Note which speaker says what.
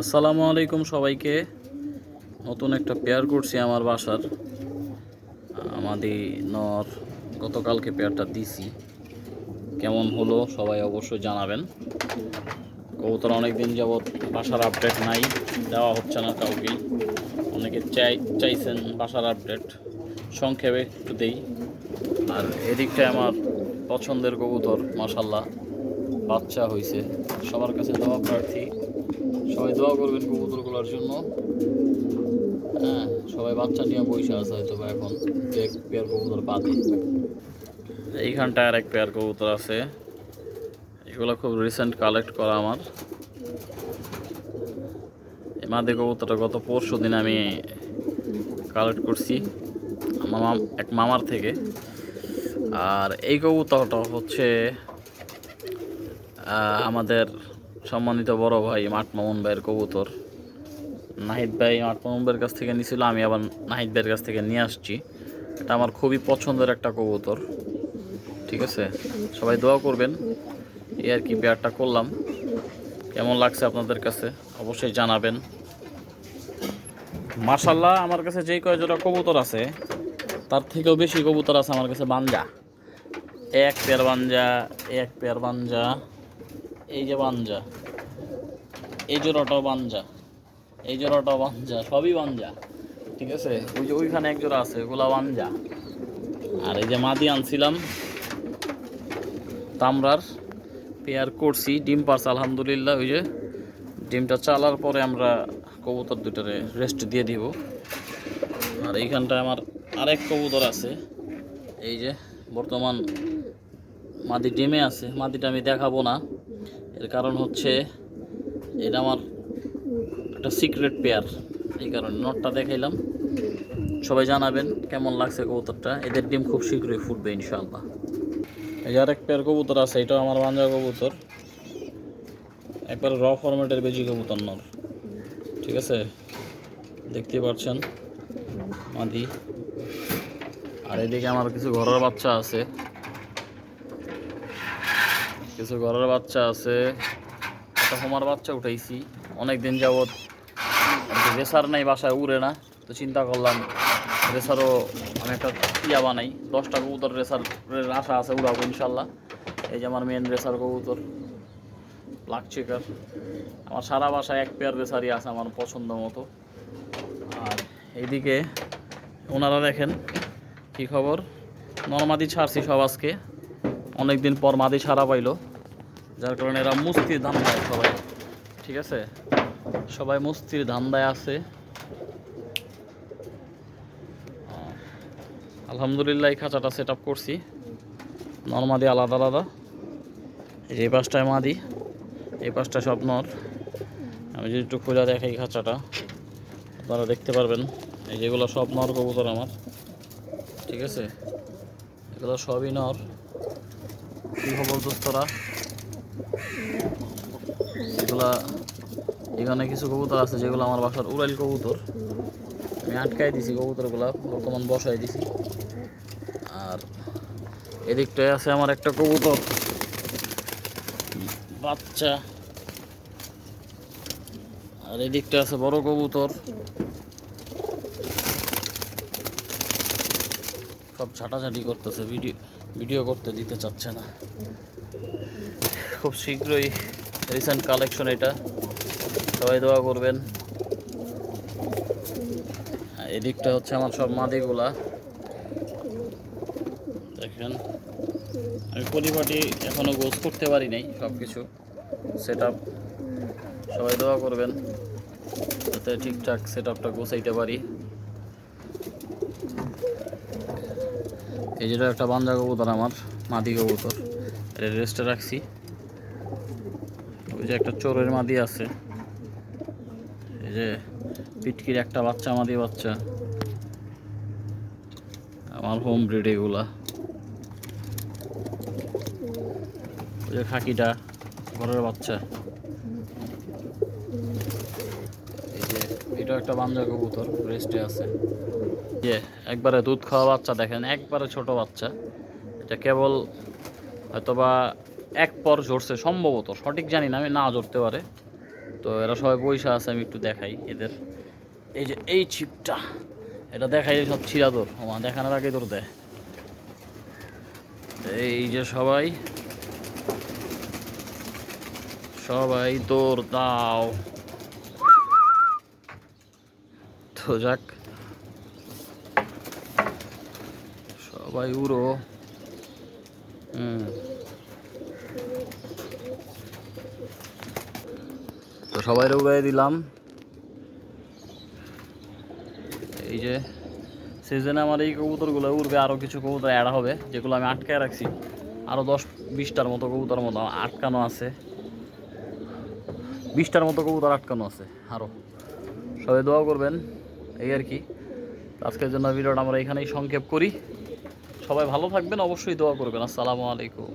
Speaker 1: আসসালামু আলাইকুম সবাইকে। নতুন একটা পেয়ার করছি আমার বাসার। আমাদের নর গতকালকে পেয়ারটা দিছি। কেমন হলো সবাই অবশ্যই জানাবেন। কবুতর অনেক দিন যাবৎ বাসার আপডেট নাই, দেওয়া হচ্ছে না কাউকে। অনেকে চাই, চাইছেন বাসার আপডেট। সংক্ষেপে একটু দেই। আর এদিকটায় আমার পছন্দের কবুতর মাসাল্লাহ বাচ্চা হয়েছে সবার কাছে দোয়া প্রার্থী। সবাই দোয়া করবেন কবুতরগুলোর জন্য। হ্যাঁ সবাই বাচ্চা নিয়ে বসে আছে হয়তো বা এখন। এক পেয়ার কবুতর বাদে। এইখানটায় আর এক পেয়ার কবুতর আছে। এগুলো খুব রিসেন্ট কালেক্ট করা আমার। এই মাদে কবুতরটা গত পরশু দিন আমি কালেক্ট করছি, আমার এক মামার থেকে। আর এই কবুতরটা হচ্ছে আমাদের সম্মানিত বড় ভাই মাঠ মামুন ভাইয়ের কবুতর। নাহিদ ভাই মাঠ মামুন ভাইয়ের কাছ থেকে নিয়েছিল আমি আবার নাহিদ ভাইয়ের কাছ থেকে নিয়ে আসছি। এটা আমার খুবই পছন্দের একটা কবুতর, ঠিক আছে? সবাই দোয়া করবেন, এই আর কি পেয়ারটা করলাম। কেমন লাগছে আপনাদের কাছে? অবশ্যই জানাবেন। মার্শাল্লাহ আমার কাছে যেই কয় জোড়া কবুতর আছে, তার থেকেও বেশি কবুতর আছে আমার কাছে বাঞ্জা। এক পেয়ার বাঞ্জা, এক পেয়ার বাঞ্জা, এই যে বাঞ্জা। এই জোড়াটাও বাঞ্জা, এই জোড়াটাও বাঞ্জা, সবই বাঞ্জা। ঠিক আছে? ওই যে ওইখানে এক জোড়া আছে, ওগুলা বাঞ্জা। আর এই যে মাদি আনছিলাম, তামরার পেয়ার করছি, ডিম পারছে, আলহামদুলিল্লাহ। ওই যে ডিমটা চালার পরে আমরা কবুতর দুটারে রেস্ট দিয়ে দিব। আর এইখানটায় আমার আরেক কবুতর আছে। এই যে বর্তমান মাদি ডিমে আছে, মাদিটা আমি দেখাবো না। এর কারণ হচ্ছে এটা আমার একটা সিক্রেট পেয়ার এই কারণে নটটা দেখাইলাম। সবাই জানাবেন কেমন লাগছে কবুতরটা। এদের ডিম খুব শীঘ্রই ফুটবে ইনশাআল্লাহ। এই যে আরেক পেয়ার কবুতর আছে, এটাও আমার বাঞ্জা কবুতর। একবার র ফরম্যাটের বেজি কবুতর নর। ঠিক আছে? দেখতে পাচ্ছেন? মাদি। আর এদিকে আমার কিছু ঘরের বাচ্চা আছে। কিছু ঘরের বাচ্চা আছে। একটা হোমার বাচ্চা উঠাইছি। অনেক দিন যাবৎ রেসার নাই, বাসায় উড়ে না। তো চিন্তা করলাম, রেসারও আমি একটা ইয়া বানাই। দশটা কবুতর রেসারের আশা আছে উড়াবো ইনশাল্লাহ। এই যে আমার মেন রেসার কবুতর ব্লাক চেকার আমার সারা বাসায় এক পেয়ার রেসারই আছে আমার পছন্দ মতো। আর এইদিকে ওনারা দেখেন কি খবর? নর্মাদি ছাড়ছি সব আজকে। অনেকদিন পর মাদি ছাড়া পাইলো। যার কারণে এরা মুস্তির ধান্দায় সবাই। ঠিক আছে? সবাই মুস্তির ধান্দায় আছে। আলহামদুলিল্লাহ, এই খাঁচাটা সেট আপ করছি। নর্মাদি আলাদা আলাদা। এই পাশটায় মাদি, এই পাশটা সব নর। আমি যদি একটু খোলা দেখাই খাঁচাটা, আপনারা দেখতে পারবেন। এই যেগুলো সব নর কবুতর আমার। ঠিক আছে? এগুলো সবই নর। কি খবর দোস্তরা এগুলা এখানে কিছু কবুতর আছে যেগুলো আমার বাসার উড়াইল কবুতর। আমি আটকাই দিছি কবুতরগুলা, বর্তমান বসাই দিছি। আর এদিকটায় আছে আমার একটা কবুতর। বাচ্চা। আর এদিকটা আছে বড় কবুতর। সব ছাটাছাটি করতেছে ভিডিও। ভিডিও করতে দিতে চাচ্ছে না। খুব শীঘ্রই রিসেন্ট কালেকশন এটা। সবাই দোয়া করবেন। এদিকটা হচ্ছে আমার সব মাদিগুলা। দেখেন, আমি পরিপাটি এখনও গোছ করতে পারি নাই সব কিছু সেট সবাই দোয়া করবেন, যাতে ঠিকঠাক সেট আপটা গোছাইতে পারি। এই যেটা একটা বান্ধা কবুতর আমার, মাদি কবুতর। এটা রেস্টে রাখছি। ওই যে একটা চোরের মাদি আছে। এই যে পিটকির একটা বাচ্চা, মাদি বাচ্চা। আমার হোম ব্রিড এগুলা। ওই যে খাকিটা, ঘরের বাচ্চা। এই যে এটা একটা বাঞ্জা কবুতর, রেস্টে আছে। যে একবারে দুধ খাওয়া বাচ্চা দেখেন, একবারে ছোট বাচ্চা। এটা কেবল হয়তোবা এক পর ঝরছে, সম্ভবত। সঠিক জানি না, আমি না ঝরতে পারে। তো এরা সবাই পয়সা আছে, আমি একটু দেখাই এদের। এই যে এই ছিপটা, এটা দেখাই সব ছিড়াদর। আমার দেখানোর আগে তোর দেয়। এই যে সবাই সবাই তোর দাও। তো যাক সবাই উড়ো। তো সবাই উড়াই দিলাম। এই যে সিজনে আমার এই কবুতরগুলো উড়বে আরও কিছু কবুতর অ্যাড হবে, যেগুলো আমি আটকায় রাখছি। আরও দশ, বিশটার মতো কবুতর মতো আটকানো আছে। বিশটার মতো কবুতর আটকানো আছে আরও সবাই দোয়া করবেন, এই আর কি। আজকের জন্য ভিডিওটা আমরা এখানেই সংক্ষেপ করি। সবাই ভালো থাকবেন অবশ্যই দোয়া করবেন। আসসালামু আলাইকুম।